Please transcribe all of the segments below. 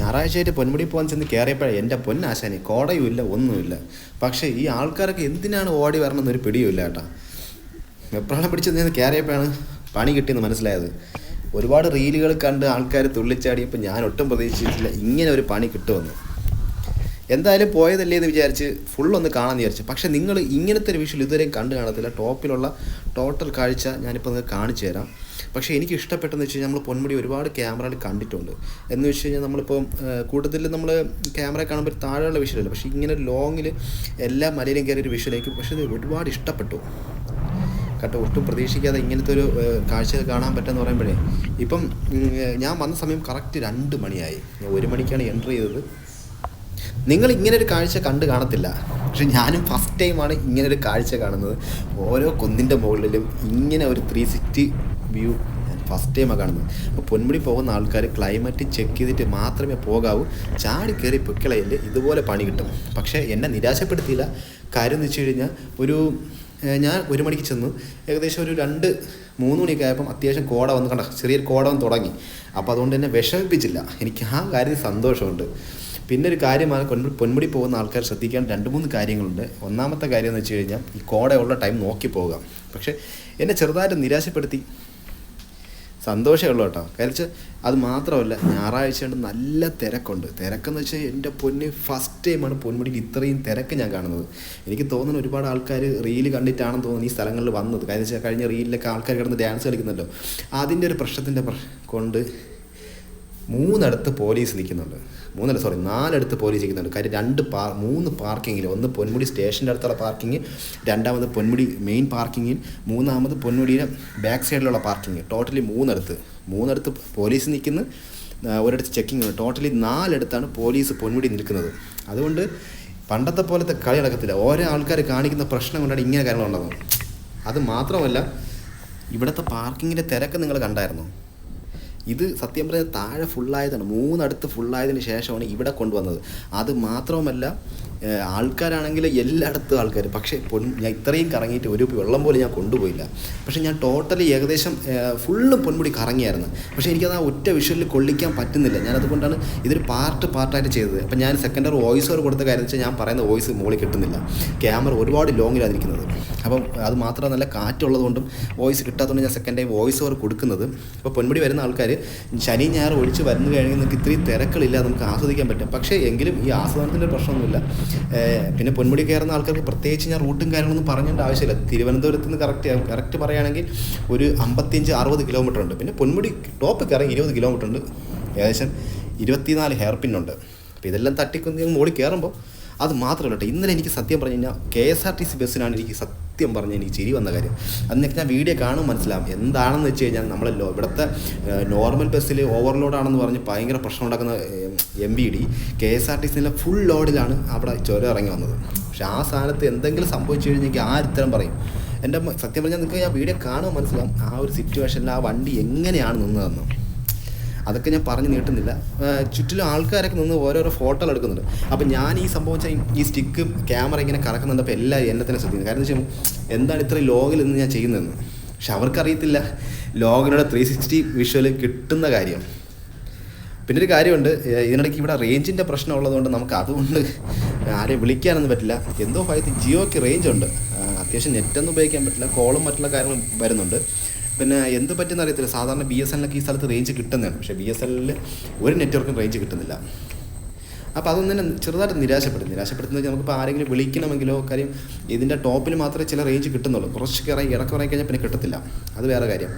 ഞായറാഴ്ചയായിട്ട് പൊന്മുടി പോകാൻ ചെന്ന് കയറിയപ്പോഴേ എന്റെ പൊന്നാശാനി കോടയും ഇല്ല ഒന്നുമില്ല. പക്ഷേ ഈ ആൾക്കാരൊക്കെ എന്തിനാണ് ഓടി വരണമെന്നൊരു പിടിയുമില്ല കേട്ടാ. വെപ്രാളം പിടിച്ച് നിന്ന് കയറിയപ്പോഴാണ് പണി കിട്ടിയെന്ന് മനസ്സിലായത്. ഒരുപാട് റീലുകൾ കണ്ട് ആൾക്കാർ തുള്ളിച്ചാടിയപ്പോൾ ഞാൻ ഒട്ടും പ്രതീക്ഷിച്ചിട്ടില്ല ഇങ്ങനെ ഒരു പണി കിട്ടുമെന്ന്. എന്തായാലും പോയതല്ലേ എന്ന് വിചാരിച്ച് ഫുൾ ഒന്ന് കാണാൻ വിചാരിച്ചു. പക്ഷേ നിങ്ങൾ ഇങ്ങനത്തെ ഒരു വിഷ്വൽ ഇതുവരെയും കണ്ടു കാണത്തില്ല. ടോപ്പിലുള്ള ടോട്ടൽ കാഴ്ച ഞാനിപ്പോൾ നിങ്ങൾക്ക് കാണിച്ചു തരാം. പക്ഷേ എനിക്ക് ഇഷ്ടപ്പെട്ടെന്ന് വെച്ച് കഴിഞ്ഞാൽ നമ്മൾ പൊന്മുടി ഒരുപാട് ക്യാമറകൾ കണ്ടിട്ടുണ്ട്. എന്ന് വെച്ച് കഴിഞ്ഞാൽ നമ്മളിപ്പം കൂടുതൽ നമ്മൾ ക്യാമറ കാണുമ്പോൾ താഴെയുള്ള വിഷ്വലല്ല പക്ഷേ ഇങ്ങനെ ലോങ്ങിൽ എല്ലാ മലയിലും കയറിയ ഒരു വിഷ്വലേക്ക് പക്ഷേ ഇത് ഒരുപാട് ഇഷ്ടപ്പെട്ടു. കേട്ടോ ഒട്ടും പ്രതീക്ഷിക്കാതെ ഇങ്ങനത്തെ ഒരു കാഴ്ച കാണാൻ പറ്റുമെന്ന് പറയുമ്പോഴേ. ഇപ്പം ഞാൻ വന്ന സമയം കറക്റ്റ് രണ്ട് മണിയായി. ഞാൻ ഒരു മണിക്കാണ് എന്റർ ചെയ്തത്. നിങ്ങൾ ഇങ്ങനെ ഒരു കാഴ്ച കണ്ടു കാണത്തില്ല. പക്ഷെ ഞാനും ഫസ്റ്റ് ടൈമാണ് ഇങ്ങനെ ഒരു കാഴ്ച കാണുന്നത്. ഓരോ കുന്നിന്റെ മുകളിലും ഇങ്ങനെ ഒരു ത്രീ സിക്സ്റ്റി വ്യൂ ഫസ്റ്റ് ടൈമാണ് കാണുന്നത്. അപ്പോൾ പൊന്മുടി പോകുന്ന ആൾക്കാർ ക്ലൈമറ്റ് ചെക്ക് ചെയ്തിട്ട് മാത്രമേ പോകാവൂ. ചാടി കയറി പൊക്കിളയിൽ ഇതുപോലെ പണി കിട്ടും. പക്ഷേ എന്നെ നിരാശപ്പെടുത്തിയില്ല. കാര്യം എന്ന് വെച്ച് കഴിഞ്ഞാൽ ഒരു ഞാൻ ഒരു മണിക്ക് ചെന്നു. ഏകദേശം ഒരു രണ്ട് മൂന്ന് മണിയൊക്കെ ആയപ്പം അത്യാവശ്യം കോട വന്ന് കണ്ട ചെറിയൊരു കോട വന്ന് തുടങ്ങി. അപ്പോൾ അതുകൊണ്ട് എന്നെ വിഷമിപ്പിച്ചില്ല. എനിക്ക് ആ കാര്യത്തിൽ സന്തോഷമുണ്ട്. പിന്നെ ഒരു കാര്യമാണ് പൊന്മുടി പോകുന്ന ആൾക്കാർ ശ്രദ്ധിക്കാൻ രണ്ട് മൂന്ന് കാര്യങ്ങളുണ്ട്. ഒന്നാമത്തെ കാര്യം എന്ന് വെച്ച് കഴിഞ്ഞാൽ ഈ കോടയുള്ള ടൈം നോക്കി പോകാം. പക്ഷേ എന്നെ ചെറുതായിട്ട് നിരാശപ്പെടുത്തി. സന്തോഷമുള്ളൂ കേട്ടോ. വെച്ചാൽ അത് മാത്രമല്ല ഞായറാഴ്ച കൊണ്ട് നല്ല തിരക്കുണ്ട്. തിരക്കെന്ന് വെച്ചാൽ എന്റെ പൊന്ന് ഫസ്റ്റ് ടൈമാണ് പൊന്മുടിയിൽ ഇത്രയും തിരക്ക് ഞാൻ കാണുന്നത്. എനിക്ക് തോന്നുന്നു ഒരുപാട് ആൾക്കാർ റീൽ കണ്ടിട്ടാണെന്ന് തോന്നുന്നു ഈ സ്ഥലങ്ങളിൽ വന്നത്. കാര്യം വെച്ചാൽ കഴിഞ്ഞ റീലിലൊക്കെ ആൾക്കാർ കിടന്ന് ഡാൻസ് കളിക്കുന്നല്ലോ അതിന്റെ ഒരു പ്രശ്നത്തിന്റെ പ്ര- കൊണ്ട് മൂന്നിടത്ത് പോലീസ് നിൽക്കുന്നുണ്ട്. മൂന്നല്ല സോറി നാലടുത്ത് പോലീസ് ചെയ്യുന്നുണ്ട് കാര്യം രണ്ട് പാ മൂന്ന് പാർക്കിങ്ങിൽ ഒന്ന് പൊന്മുടി സ്റ്റേഷന്റെ അടുത്തുള്ള പാർക്കിങ് രണ്ടാമത് പൊന്മുടി മെയിൻ പാർക്കിങ്ങിൽ മൂന്നാമത് പൊന്മുടിയുടെ ബാക്ക് സൈഡിലുള്ള പാർക്കിങ്. ടോട്ടലി മൂന്നടുത്ത്. മൂന്നടുത്ത് പോലീസ് നിൽക്കുന്നു. ഒരിടത്ത് ചെക്കിംഗ് ഉണ്ട്. ടോട്ടലി നാലടുത്താണ് പോലീസ് പൊന്മുടി നിൽക്കുന്നത്. അതുകൊണ്ട് പണ്ടത്തെ പോലത്തെ കളി നടക്കത്തില്ല. ഓരോ ആൾക്കാർ കാണിക്കുന്ന പ്രശ്നം കൊണ്ടാണ് ഇങ്ങനെ കാര്യങ്ങളുണ്ടാകുന്നത് അത് മാത്രമല്ല ഇവിടുത്തെ പാർക്കിങ്ങിന്റെ തിരക്ക് നിങ്ങൾ കണ്ടായിരുന്നോ? ഇത് സത്യം പറഞ്ഞാൽ താഴെ ഫുള്ളായതാണ് മൂന്നടുത്ത് ഫുള്ളായതിന് ശേഷമാണ് ഇവിടെ കൊണ്ടുവന്നത്. അത് മാത്രവുമല്ല ആൾക്കാരാണെങ്കിൽ എല്ലായിടത്തും ആൾക്കാർ പക്ഷേ പൊൻ ഞാൻ ഇത്രയും കറങ്ങിയിട്ട് ഒരു വെള്ളം പോലും ഞാൻ കൊണ്ടുപോയില്ല. പക്ഷേ ഞാൻ ടോട്ടലി ഏകദേശം ഫുള്ള് പൊന്മുടി കറങ്ങിയായിരുന്നു. പക്ഷേ എനിക്കത് ആ ഒറ്റ വിഷ്വലിൽ കൊള്ളിക്കാൻ പറ്റുന്നില്ല. ഞാൻ അതുകൊണ്ടാണ് ഇതൊരു പാർട്ട് പാർട്ടായിട്ട് ചെയ്തത്. അപ്പം ഞാൻ സെക്കൻഡറി വോയിസ് ഓവർ കൊടുത്ത കാര്യം വെച്ചാൽ ഞാൻ പറയുന്ന വോയിസ് മുകളിൽ കിട്ടുന്നില്ല. ക്യാമറ ഒരുപാട് ലോങ്ങിലാണ് ഇരിക്കുന്നത് അപ്പം അത് മാത്രമല്ല നല്ല കാറ്റുള്ളതുകൊണ്ടും വോയിസ് കിട്ടാത്തതുകൊണ്ട് ഞാൻ സെക്കൻഡ് ടൈം വോയിസ് ഓവർ കൊടുക്കുന്നത്. അപ്പോൾ പൊന്മുടി വരുന്ന ആൾക്കാർ ശനി ഞായർ ഒഴിച്ച് വരുന്ന കഴിഞ്ഞാൽ നമുക്ക് ഇത്രയും തിരക്കളില്ല നമുക്ക് ആസ്വദിക്കാൻ പറ്റും. പക്ഷേ എങ്കിലും ഈ ആസ്വാദനത്തിന്റെ പ്രശ്നമൊന്നുമില്ല. പിന്നെ പൊന്മുടി കയറുന്ന ആൾക്കാർക്ക് പ്രത്യേകിച്ച് ഞാൻ റൂട്ടും കാര്യങ്ങളൊന്നും പറഞ്ഞേണ്ട ആവശ്യമില്ല. തിരുവനന്തപുരത്ത് നിന്ന് കറക്റ്റ് കറക്റ്റ് പറയുകയാണെങ്കിൽ ഒരു അമ്പത്തിയഞ്ച് അറുപത് കിലോമീറ്റർ ഉണ്ട്. പിന്നെ പൊന്മുടി ടോപ്പ് കയറാൻ ഇരുപത് കിലോമീറ്റർ ഉണ്ട്. ഏകദേശം ഇരുപത്തിനാല് ഹെയർ പിന്നുണ്ട് അപ്പോൾ ഇതെല്ലാം തട്ടിക്കുന്ന മോളി കയറുമ്പോൾ അത് മാത്രമല്ല ഇന്നലെ എനിക്ക് സത്യം പറഞ്ഞു കഴിഞ്ഞാൽ K S R T C ബസ്സിനാണ് എനിക്ക് സത്യം പറഞ്ഞ എനിക്ക് ചിരി വന്ന കാര്യം. അന്നൊക്കെ ഞാൻ വീഡിയോ കാണും മനസ്സിലാവും. എന്താണെന്ന് വെച്ച് കഴിഞ്ഞാൽ നമ്മളല്ലോ ഇവിടുത്തെ നോർമൽ ബസ്സിൽ ഓവർലോഡാണെന്ന് പറഞ്ഞ് ഭയങ്കര പ്രശ്നം ഉണ്ടാക്കുന്ന M B D K S R T സിയിലെ ഫുൾ ലോഡിലാണ് അവിടെ ചുരം ഇറങ്ങി വന്നത്. പക്ഷെ ആ സ്ഥാനത്ത് എന്തെങ്കിലും സംഭവിച്ചു കഴിഞ്ഞെങ്കിൽ ഇത്തരം പറയും. എന്റെ സത്യം പറഞ്ഞാൽ നിങ്ങൾക്ക് ഞാൻ വീഡിയോ കാണുമ്പോൾ മനസ്സിലാവും. ആ ഒരു സിറ്റുവേഷനിൽ ആ വണ്ടി എങ്ങനെയാണ് നിന്നതെന്ന്. അതൊക്കെ ഞാൻ പറഞ്ഞു നീട്ടുന്നില്ല. ചുറ്റിലും ആൾക്കാരൊക്കെ നിന്ന് ഓരോരോ ഫോട്ടോകൾ എടുക്കുന്നുണ്ട്. അപ്പം ഞാൻ ഈ സംഭവം വെച്ചാൽ ഈ സ്റ്റിക്ക് ക്യാമറ ഇങ്ങനെ കറക്കുന്നുണ്ട് അപ്പോൾ എല്ലാവരും എന്നെ തന്നെ ശ്രദ്ധിക്കുന്നത് കാരണം വെച്ചാൽ എന്താണ് ഇത്ര ലോഗിൽ നിന്ന് ഞാൻ ചെയ്യുന്നതെന്ന്? പക്ഷെ അവർക്കറിയത്തില്ല. ലോകിനോട് ത്രീ സിക്സ്റ്റി വിഷ്വൽ കിട്ടുന്ന കാര്യം. പിന്നെ ഒരു കാര്യമുണ്ട് ഇതിനിടയ്ക്ക് ഇവിടെ റേഞ്ചിന്റെ പ്രശ്നം ഉള്ളതുകൊണ്ട് നമുക്ക് അതുകൊണ്ട് ആരെയും വിളിക്കാനൊന്നും പറ്റില്ല. എന്തോ ഭയത്തിൽ ജിയോയ്ക്ക് റേഞ്ച് ഉണ്ട്. അത്യാവശ്യം നെറ്റൊന്നും ഉപയോഗിക്കാൻ പറ്റില്ല. കോളും മറ്റുള്ള കാര്യങ്ങളും വരുന്നുണ്ട്. പിന്നെ എന്ത് പറ്റുന്ന അറിയത്തില്ല. സാധാരണ ബി എസ് എല്ലിനൊക്കെ ഈ സ്ഥലത്ത് റേഞ്ച് കിട്ടുന്നതാണ്. പക്ഷേ ബി എസ് എല്ലിൽ ഒരു നെറ്റ്വർക്കും റേഞ്ച് കിട്ടുന്നില്ല. അപ്പോൾ അതൊന്നും തന്നെ ചെറുതായിട്ട് നിരാശപ്പെടും നിരാശപ്പെടുത്തുന്നത് നമുക്കിപ്പോൾ ആരെങ്കിലും വിളിക്കണമെങ്കിലോ കാര്യം ഇതിന്റെ ടോപ്പിൽ മാത്രമേ ചില റേഞ്ച് കിട്ടുന്നുള്ളൂ. കുറച്ച് കയറി ഇറക്കി ഇറങ്ങി കഴിഞ്ഞാൽ പിന്നെ കിട്ടത്തില്ല. അത് വേറെ കാര്യം.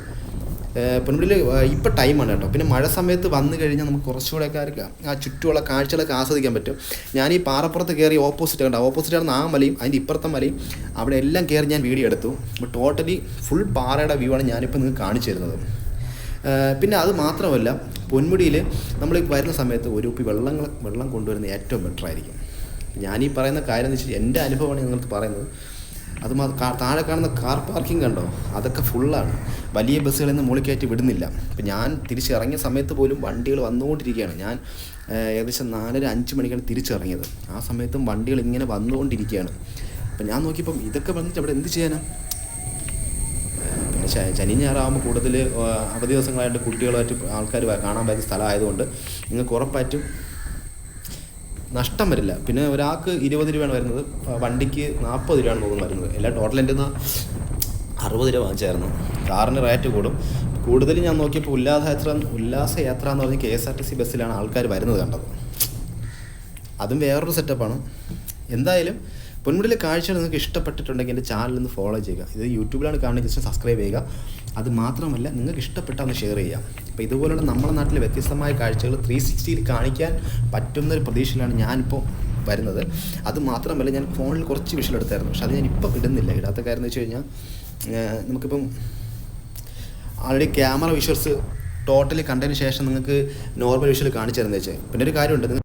പൊന്മുടിയിൽ ഇപ്പോൾ ടൈമാണ് കേട്ടോ. പിന്നെ മഴ സമയത്ത് വന്നു കഴിഞ്ഞാൽ നമുക്ക് കുറച്ചുകൂടെയൊക്കെ ആ ഒരു- ആ ചുറ്റുമുള്ള കാഴ്ചകളൊക്കെ ആസ്വദിക്കാൻ പറ്റും. ഞാൻ ഈ പാറപ്പുറത്ത് കയറി ഓപ്പോസിറ്റ് കണ്ട ഓപ്പോസിറ്റ് ആണ് ആ മലയും അതിന്റെ ഇപ്പുറത്തെ മലയും അവിടെ എല്ലാം കയറി ഞാൻ വീഡിയോ എടുത്തു. അപ്പോൾ ടോട്ടലി ഫുൾ പാറയുടെ വ്യൂ ആണ് ഞാനിപ്പോൾ നിങ്ങൾക്ക് കാണിച്ചു തരുന്നത്. പിന്നെ അത് മാത്രമല്ല പൊന്മുടിയിൽ നമ്മൾ വരുന്ന സമയത്ത് ഒരു കുപ്പി വെള്ളങ്ങൾ വെള്ളം കൊണ്ടുവരുന്നത് ഏറ്റവും ഞാൻ ഈ പറയുന്ന കാര്യം എന്ന് വെച്ചാൽ എന്റെ അനുഭവമാണ് നിങ്ങൾക്ക് പറയുന്നത്. അത് താഴെ കാണുന്ന കാർ പാർക്കിംഗ് കണ്ടോ? അതൊക്കെ ഫുള്ളാണ്. വലിയ ബസ്സുകളൊന്നും മുകളിൽ കയറ്റി വിടുന്നില്ല. അപ്പം ഞാൻ തിരിച്ചിറങ്ങിയ സമയത്ത് പോലും വണ്ടികൾ വന്നുകൊണ്ടിരിക്കുകയാണ്. ഞാൻ ഏകദേശം നാലര അഞ്ച് മണിക്കാണ് തിരിച്ചിറങ്ങിയത്. ആ സമയത്തും വണ്ടികൾ ഇങ്ങനെ വന്നുകൊണ്ടിരിക്കുകയാണ്. അപ്പം ഞാൻ നോക്കിയപ്പം ഇതൊക്കെ വന്നിട്ട് അവിടെ എന്ത് ചെയ്യാനാണ് പിന്നെ ശനി ഞായറാകുമ്പോൾ കൂടുതൽ അവധി ദിവസങ്ങളായിട്ട് കുട്ടികളായിട്ട് ആൾക്കാർ കാണാൻ പറ്റുന്ന സ്ഥലമായതുകൊണ്ട് നിങ്ങൾക്ക് ഉറപ്പായിട്ടും നഷ്ടം വരില്ല. പിന്നെ ഒരാൾക്ക് ഇരുപത് രൂപയാണ് വരുന്നത്. വണ്ടിക്ക് നാൽപ്പത് രൂപയാണ് തോന്നുന്നു വരുന്നത്. എല്ലാം ടോട്ടൽ എന്റെ അറുപത് രൂപ വാങ്ങിച്ചായിരുന്നു. കാറിന് റേറ്റ് കൂടും. കൂടുതലും ഞാൻ നോക്കിയപ്പോൾ ഉല്ലാസയാത്ര ഉല്ലാസയാത്ര എന്ന് പറഞ്ഞ് K S R T C ബസ്സിലാണ് ആൾക്കാർ വരുന്നത് കണ്ടത്. അതും വേറൊരു സെറ്റപ്പാണ് എന്തായാലും പൊന്മുടിയിലെ കാഴ്ചകൾ നിങ്ങൾക്ക് ഇഷ്ടപ്പെട്ടിട്ടുണ്ടെങ്കിൽ എന്റെ ചാനൽ ഒന്ന് ഫോളോ ചെയ്യുക. ഇത് യൂട്യൂബിലാണ് കാണുന്നത്. ജസ്റ്റ് സബ്സ്ക്രൈബ് ചെയ്യുക. അത് മാത്രമല്ല നിങ്ങൾക്ക് ഇഷ്ടപ്പെട്ടാൽ ഒന്ന് ഷെയർ ചെയ്യാം അപ്പോൾ ഇതുപോലുള്ള നമ്മുടെ നാട്ടിലെ വ്യത്യസ്തമായ കാഴ്ചകൾ ത്രീ സിക്സ്റ്റിയിൽ കാണിക്കാൻ പറ്റുന്നൊരു പ്രതീക്ഷയിലാണ് ഞാനിപ്പോൾ വരുന്നത്. അത് മാത്രമല്ല ഞാൻ ഫോണിൽ കുറച്ച് വിഷയം എടുത്തായിരുന്നു. പക്ഷെ അത് ഞാൻ ഇപ്പം ഇടുന്നില്ല. ഇടാത്ത കാര്യം എന്ന് വെച്ച് കഴിഞ്ഞാൽ നമുക്കിപ്പം ആൾറെഡി ക്യാമറ വിഷ്വൽസ് ടോട്ടലി കണ്ടതിന് ശേഷം നിങ്ങൾക്ക് നോർമൽ വിഷ്വൽ കാണിച്ചു തരുന്നത് വെച്ചാൽ പിന്നെ ഒരു കാര്യമുണ്ട്